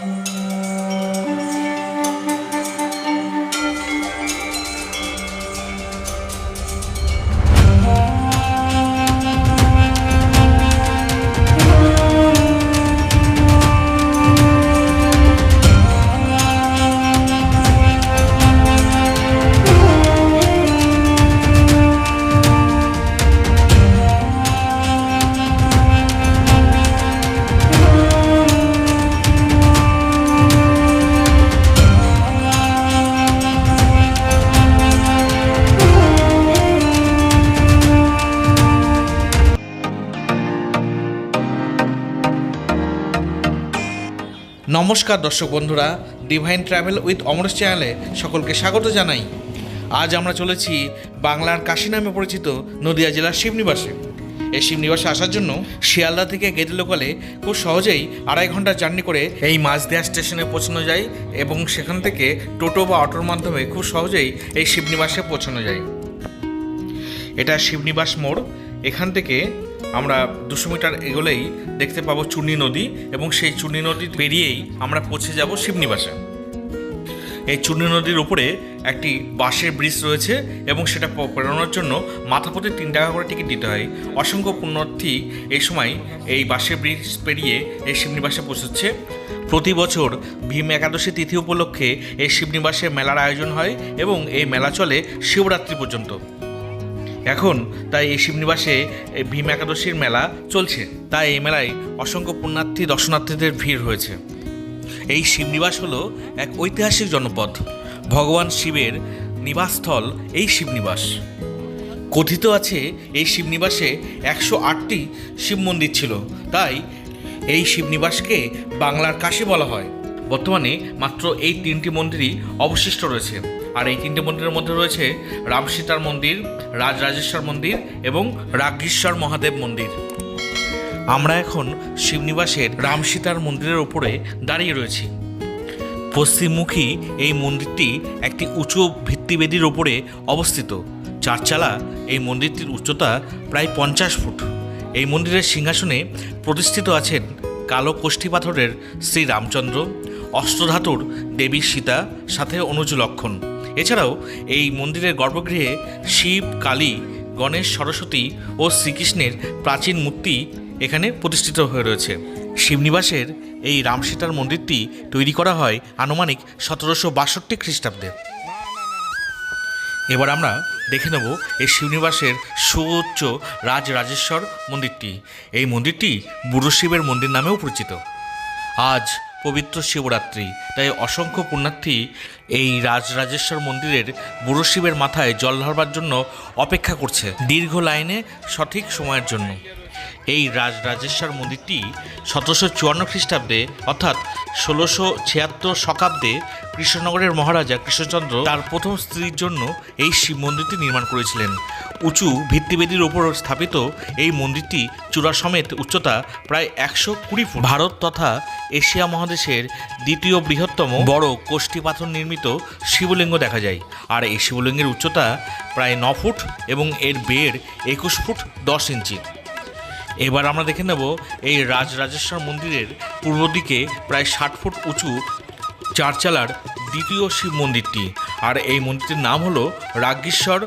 Música নমস্কার দর্শক বন্ধুরা ডিভাইন ট্রাভেল উইথ অমরেশ চ্যানেলে সকলকে স্বাগত জানাই। আজ আমরা চলেছি বাংলার কাশী নামে পরিচিত নদিয়া জেলার শিবনিবাসে। এই শিবনিবাসে আসার জন্য শিয়ালদা থেকে গেটে লোকালে খুব সহজেই আড়াই ঘণ্টা জার্নি করে এই মাঝদিয়া স্টেশনে পৌঁছানো যায় এবং সেখান থেকে টোটো বা অটোর মাধ্যমে খুব সহজেই এই শিবনিবাসে পৌঁছানো যায়। এটা শিবনিবাস মোড়। এখান থেকে আমরা দুশো মিটার এগোলেই দেখতে পাবো চূর্ণী নদী এবং সেই চূর্ণী নদী পেরিয়েই আমরা পৌঁছে যাব শিবনিবাসে। এই চূর্ণী নদীর উপরে একটি বাঁশের ব্রিজ রয়েছে এবং সেটা পেরোনোর জন্য মাথা প্রতি তিন টাকা করে টিকিট দিতে হয়। অসংখ্য পুণ্যার্থী এই সময় এই বাঁশের ব্রিজ পেরিয়ে এই শিবনিবাসে পৌঁছচ্ছে। প্রতি বছর ভীম একাদশী তিথি উপলক্ষে এই শিবনিবাসে মেলার আয়োজন হয় এবং এই মেলা চলে শিবরাত্রি পর্যন্ত। এখন তাই এই শিবনিবাসে ভীম একাদশীর মেলা চলছে। তাই এই মেলায় অসংখ্য পুণ্যার্থী, দর্শনার্থীদের ভিড় হয়েছে। এই শিবনিবাস হলো এক ঐতিহাসিক জনপদ। ভগবান শিবের নিবাসস্থল এই শিবনিবাস। কথিত আছে এই শিবনিবাসে একশো আটটি শিব মন্দির ছিল। তাই এই শিবনিবাসকে বাংলার কাশী বলা হয়। বর্তমানে মাত্র এই তিনটি মন্দিরই অবশিষ্ট রয়েছে। আর এই তিনটে মন্দিরের মধ্যে রয়েছে রাম সীতার মন্দির, রাজরাজেশ্বর মন্দির এবং রাজ্ঞীশ্বর মহাদেব মন্দির। আমরা এখন শিবনিবাসের রাম সীতার মন্দিরের ওপরে দাঁড়িয়ে রয়েছি। পশ্চিমমুখী এই মন্দিরটি একটি উঁচু ভিত্তিবেদির ওপরে অবস্থিত। চারচালা এই মন্দিরটির উচ্চতা প্রায় পঞ্চাশ ফুট। এই মন্দিরের সিংহাসনে প্রতিষ্ঠিত আছেন কালো কোষ্ঠী পাথরের শ্রী রামচন্দ্র অষ্টধাতুর দেবী সীতা, সাথে অনুজ লক্ষণ। এছাড়াও এই মন্দিরের গর্ভগৃহে শিব, কালী, গণেশ, সরস্বতী ও শ্রীকৃষ্ণের প্রাচীন মূর্তি এখানে প্রতিষ্ঠিত হয়ে রয়েছে। শিবনিবাসের এই রামসীতার মন্দিরটি তৈরি করা হয় আনুমানিক সতেরোশো বাষট্টি খ্রিস্টাব্দে। এবার আমরা দেখে নেব এই শিবনিবাসের সুউচ্চ রাজ রাজেশ্বর মন্দিরটি। এই মন্দিরটি বুড়ো শিবের মন্দির নামেও পরিচিত। আজ পবিত্র শিবরাত্রি। তাই অসংখ্য পুণ্যার্থী এই রাজরাজেশ্বর মন্দিরের বুড়ো শিবের মাথায় জল ঢালবার জন্য অপেক্ষা করছে দীর্ঘ লাইনে সঠিক সময়ের জন্য। এই রাজরাজেশ্বর মন্দিরটি সতেরোশো চুয়ান্ন খ্রিস্টাব্দে অর্থাৎ ষোলোশো ছিয়াত্তর শতাব্দে কৃষ্ণনগরের মহারাজা কৃষ্ণচন্দ্র তার প্রথম স্ত্রীর জন্য এই শিব মন্দিরটি নির্মাণ করেছিলেন। উঁচু ভিত্তিবেদির ওপর স্থাপিত এই মন্দিরটি চূড়া সমেত উচ্চতা প্রায় একশো কুড়ি ফুট। ভারত তথা এশিয়া মহাদেশের দ্বিতীয় বৃহত্তম বড় কোষ্ঠী পাথর নির্মিত শিবলিঙ্গ দেখা যায়। আর এই শিবলিঙ্গের উচ্চতা প্রায় ন ফুট এবং এর বের একুশ ফুট দশ ইঞ্চি। এবার আমরা দেখে নেব এই রাজরাজেশ্বর মন্দিরের পূর্ব দিকে প্রায় ষাট ফুট উঁচু চারচালার দ্বিতীয় শিব মন্দিরটি। আর এই মন্দিরটির নাম হলো রাজ্ঞীশ্বর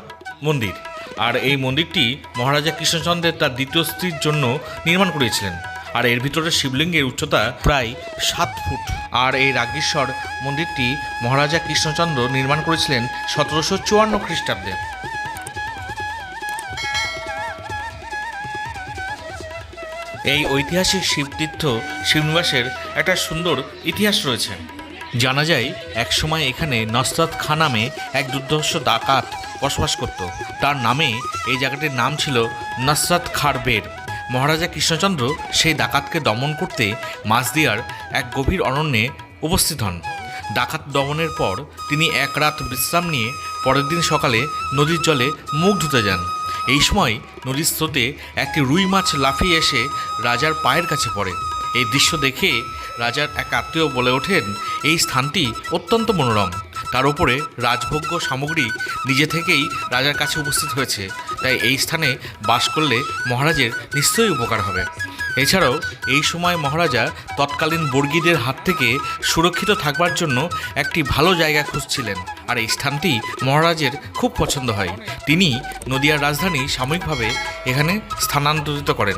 মন্দির। আর এই মন্দিরটি মহারাজা কৃষ্ণচন্দ্রের তার দ্বিতীয় স্ত্রীর জন্য নির্মাণ করেছিলেন। আর এর ভিতরে শিবলিঙ্গের উচ্চতা প্রায় সাত ফুট। আর এই রাগেশ্বর মন্দিরটি মহারাজা কৃষ্ণচন্দ্র নির্মাণ করেছিলেন সতেরোশো চুয়ান্ন খ্রিস্টাব্দে। এই ঐতিহাসিক শিবতীর্থ শিবনিবাসের একটা সুন্দর ইতিহাস রয়েছে। জানা যায়, একসময় এখানে নসরত খা নামে এক দুর্ধর্ষ ডাকাত বসবাস করত। তার নামে এই জায়গাটির নাম ছিল নসরত খার বের মহারাজা কৃষ্ণচন্দ্র সেই ডাকাতকে দমন করতে মাঝদিয়ার এক গভীর অরণ্যে উপস্থিত হন। ডাকাত দমনের পর তিনি এক রাত বিশ্রাম নিয়ে পরের দিন সকালে নদীর জলে মুখ ধুতে যান। এই সময় নদীর স্রোতে একটি রুই মাছ লাফিয়ে এসে রাজার পায়ের কাছে পড়ে। এই দৃশ্য দেখে রাজার এক আত্মীয় বলে ওঠেন, এই স্থানটি অত্যন্ত মনোরম। তার উপরে রাজভোগ্য সামগ্রী নিজে থেকেই রাজার কাছে উপস্থিত হয়েছে। তাই এই স্থানে বাস করলে মহারাজের নিশ্চয়ই উপকার হবে। এছাড়াও এই সময় মহারাজা তৎকালীন বর্গীদের হাত থেকে সুরক্ষিত থাকবার জন্য একটি ভালো জায়গা খুঁজছিলেন। আর এই স্থানটি মহারাজের খুব পছন্দ হয়। তিনি নদিয়ার রাজধানী সাময়িকভাবে এখানে স্থানান্তরিত করেন।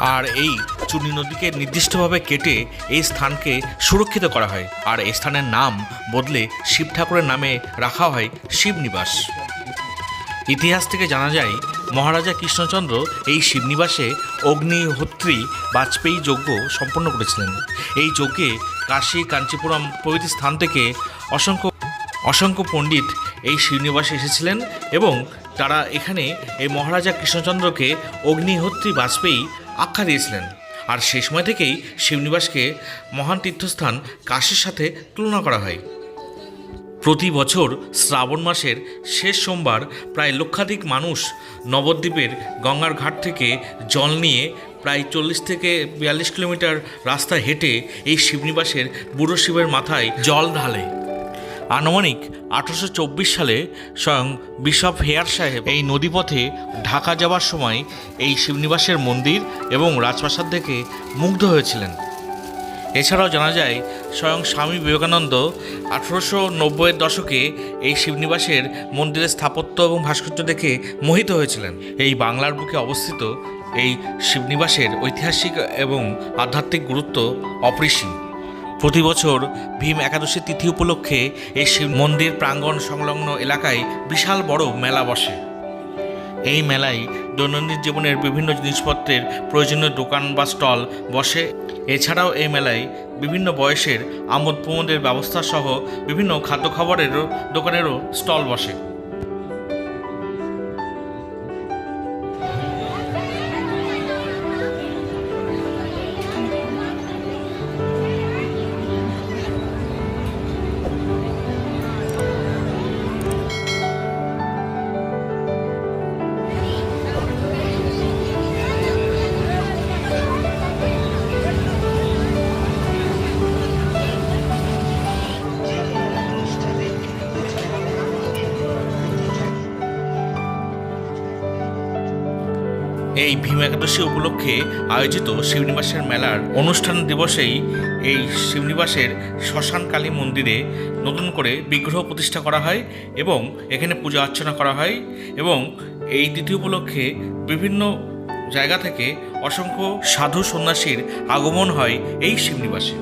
আর এই চুনি নদীকে নির্দিষ্টভাবে কেটে এই স্থানকে সুরক্ষিত করা হয়। আর এই স্থানের নাম বদলে শিব ঠাকুরের নামে রাখা হয় শিবনিবাস। ইতিহাস থেকে জানা যায়, মহারাজা কৃষ্ণচন্দ্র এই শিবনিবাসে অগ্নিহোত্রী বাজপেয়ী যজ্ঞ সম্পন্ন করেছিলেন। এই যজ্ঞে কাশী, কাঞ্চীপুরম প্রভৃতি স্থান থেকে অসংখ্য অসংখ্য পণ্ডিত এই শিবনিবাসে এসেছিলেন এবং তারা এখানে এই মহারাজা কৃষ্ণচন্দ্রকে অগ্নিহোত্রী বাজপেয়ী আখ্যা দিয়েছিলেন। আর সেই সময় থেকেই শিবনিবাসকে মহান তীর্থস্থান কাশীর সাথে তুলনা করা হয়। প্রতি বছর শ্রাবণ মাসের শেষ সোমবার প্রায় লক্ষাধিক মানুষ নবদ্বীপের গঙ্গার ঘাট থেকে জল নিয়ে প্রায় চল্লিশ থেকে বিয়াল্লিশ কিলোমিটার রাস্তা হেঁটে এই শিবনিবাসের বুড়ো শিবের মাথায় জল ঢালে। আনুমানিক আঠারোশো চব্বিশ সালে স্বয়ং বিশপ হেয়ার সাহেব এই নদীপথে ঢাকা যাওয়ার সময় এই শিবনিবাসের মন্দির এবং রাজপ্রাসাদ দেখে মুগ্ধ হয়েছিলেন। এছাড়াও জানা যায়, স্বয়ং স্বামী বিবেকানন্দ আঠারোশো নব্বইয়ের দশকে এই শিবনিবাসের মন্দিরের স্থাপত্য এবং ভাস্কর্য দেখে মোহিত হয়েছিলেন। এই বাংলার বুকে অবস্থিত এই শিবনিবাসের ঐতিহাসিক এবং আধ্যাত্মিক গুরুত্ব অপরিসীম। প্রতি বছর ভীম একাদশী তিথি উপলক্ষে এই শিব মন্দির প্রাঙ্গণ সংলগ্ন এলাকায় বিশাল বড় মেলা বসে। এই মেলায় দৈনন্দিন জীবনের বিভিন্ন জিনিসপত্রের প্রয়োজনীয় দোকান বা স্টল বসে। এছাড়াও এই মেলায় বিভিন্ন বয়সের আমোদ প্রমোদের ব্যবস্থা সহ বিভিন্ন খাদ্য খাবারেরও দোকানেরও স্টল বসে। এই ভীম একাদশী উপলক্ষে আয়োজিত শিবনিবাসের মেলার অনুষ্ঠান দিবসেই এই শিবনিবাসের শ্মশান কালী মন্দিরে নতুন করে বিগ্রহ প্রতিষ্ঠা করা হয় এবং এখানে পূজা অর্চনা করা হয় এবং এই তিথি উপলক্ষে বিভিন্ন জায়গা থেকে অসংখ্য সাধু সন্ন্যাসীর আগমন হয় এই শিবনিবাসে।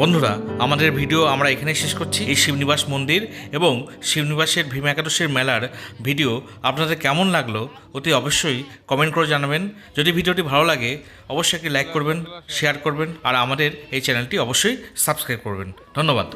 বন্ধুরা, আমাদের ভিডিও আমরা এখানে শেষ করছি। এই শিবনিবাস মন্দির এবং শিবনিবাসের ভীম একাদশের মেলার ভিডিও আপনাদের কেমন লাগল অতি অবশ্যই কমেন্ট করে জানাবেন। যদি ভিডিওটি ভালো লাগে, অবশ্যই একটি লাইক করবেন, শেয়ার করবেন, আর আমাদের এই চ্যানেলটি অবশ্যই সাবস্ক্রাইব করবেন। ধন্যবাদ।